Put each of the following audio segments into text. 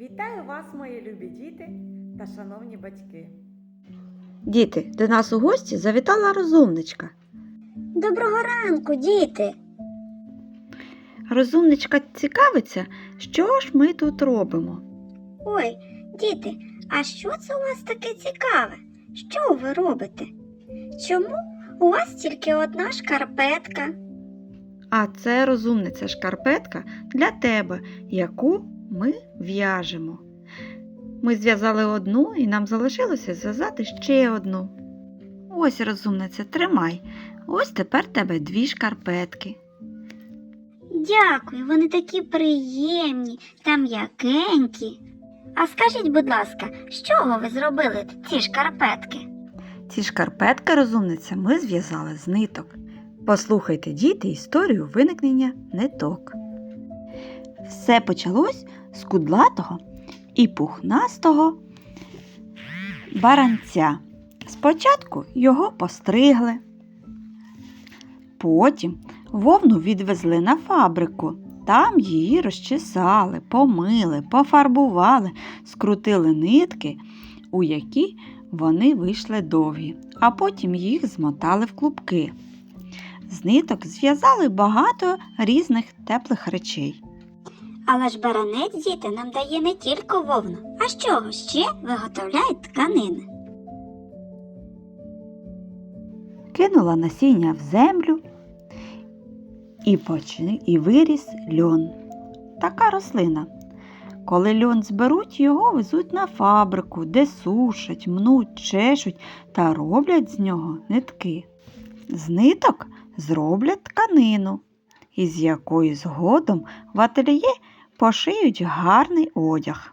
Вітаю вас, мої любі діти та шановні батьки. Діти, до нас у гості завітала розумничка. Доброго ранку, діти. Розумничка цікавиться, що ж ми тут робимо. Ой, діти, а що це у вас таке цікаве? Що ви робите? Чому у вас тільки одна шкарпетка? А це розумниця шкарпетка для тебе, яку ми в'яжемо. Ми зв'язали одну і нам залишилося зв'язати ще одну. Ось, розумниця, тримай. Ось тепер тебе дві шкарпетки. Дякую, вони такі приємні та м'якенькі. А скажіть, будь ласка, з чого ви зробили ці шкарпетки? Ці шкарпетки, розумниця, ми зв'язали з ниток. Послухайте, діти, історію виникнення ниток. Все почалось з кудлатого і пухнастого баранця. Спочатку його постригли, потім вовну відвезли на фабрику. Там її розчесали, помили, пофарбували, скрутили нитки, у які вони вийшли довгі, а потім їх змотали в клубки. З ниток зв'язали багато різних теплих речей. Але ж баранець, діти, нам дає не тільки вовну, а з чого ще виготовляють тканини. Кинула насіння в землю і, почи... і виріс льон. Така рослина. Коли льон зберуть, його везуть на фабрику, де сушать, мнуть, чешуть та роблять з нього нитки. З ниток зроблять тканину, із якої згодом в ательє пошиють гарний одяг.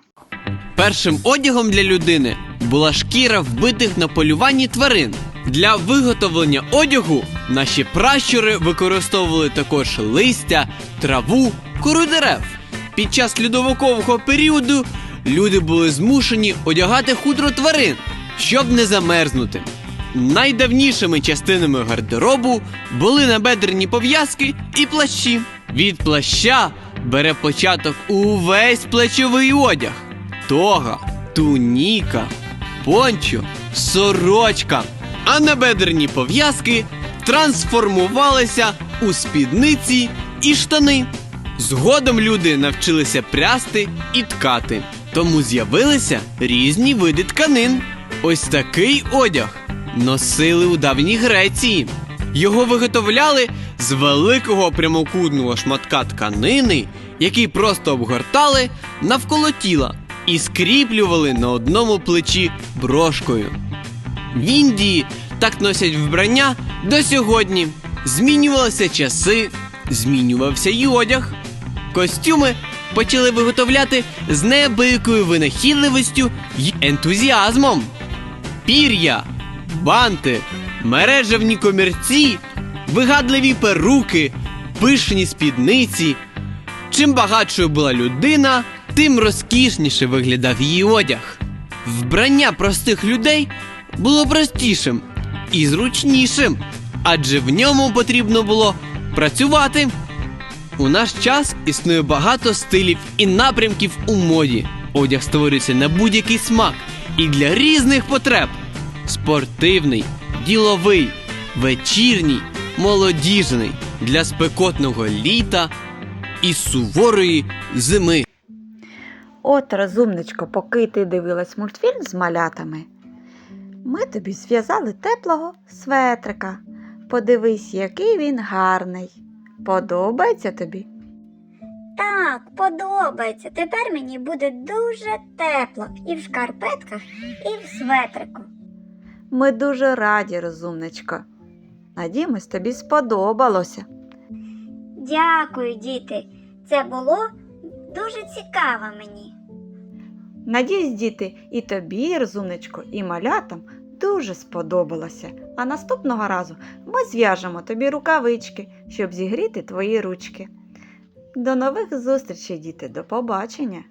Першим одягом для людини була шкіра вбитих на полюванні тварин. Для виготовлення одягу наші пращури використовували також листя, траву, кору дерев. Під час льодовикового періоду люди були змушені одягати хутро тварин, щоб не замерзнути. Найдавнішими частинами гардеробу були набедрені пов'язки і плащі. Від плаща бере початок увесь плечовий одяг тога, туніка, пончо, сорочка. А набедрені пов'язки трансформувалися у спідниці і штани. Згодом люди навчилися прясти і ткати, тому з'явилися різні види тканин. Ось такий одяг носили у давній Греції. Його виготовляли з великого прямокутного шматка тканини, який просто обгортали навколо тіла і скріплювали на одному плечі брошкою. В Індії так носять вбрання до сьогодні. Змінювалися часи, змінювався й одяг. Костюми почали виготовляти з неабиякою винахідливістю й ентузіазмом. Пір'я, банти, мережевні комірці, вигадливі перуки, пишні спідниці. Чим багатшою була людина, тим розкішніше виглядав її одяг. Вбрання простих людей було простішим і зручнішим, адже в ньому потрібно було працювати. У наш час існує багато стилів і напрямків у моді. Одяг створюється на будь-який смак і для різних потреб: спортивний, діловий, вечірній, молодіжний, для спекотного літа і суворої зими. От, розумничко, поки ти дивилась мультфільм з малятами, ми тобі зв'язали теплого светрика. Подивись, який він гарний. Подобається тобі? Так, подобається. Тепер мені буде дуже тепло і в шкарпетках, і в светрику. Ми дуже раді, розумничко. Надіємось, тобі сподобалося. Дякую, діти. Це було дуже цікаво мені. Надіюсь, діти, і тобі, розумничко, і малятам дуже сподобалося. А наступного разу ми зв'яжемо тобі рукавички, щоб зігріти твої ручки. До нових зустрічей, діти, до побачення!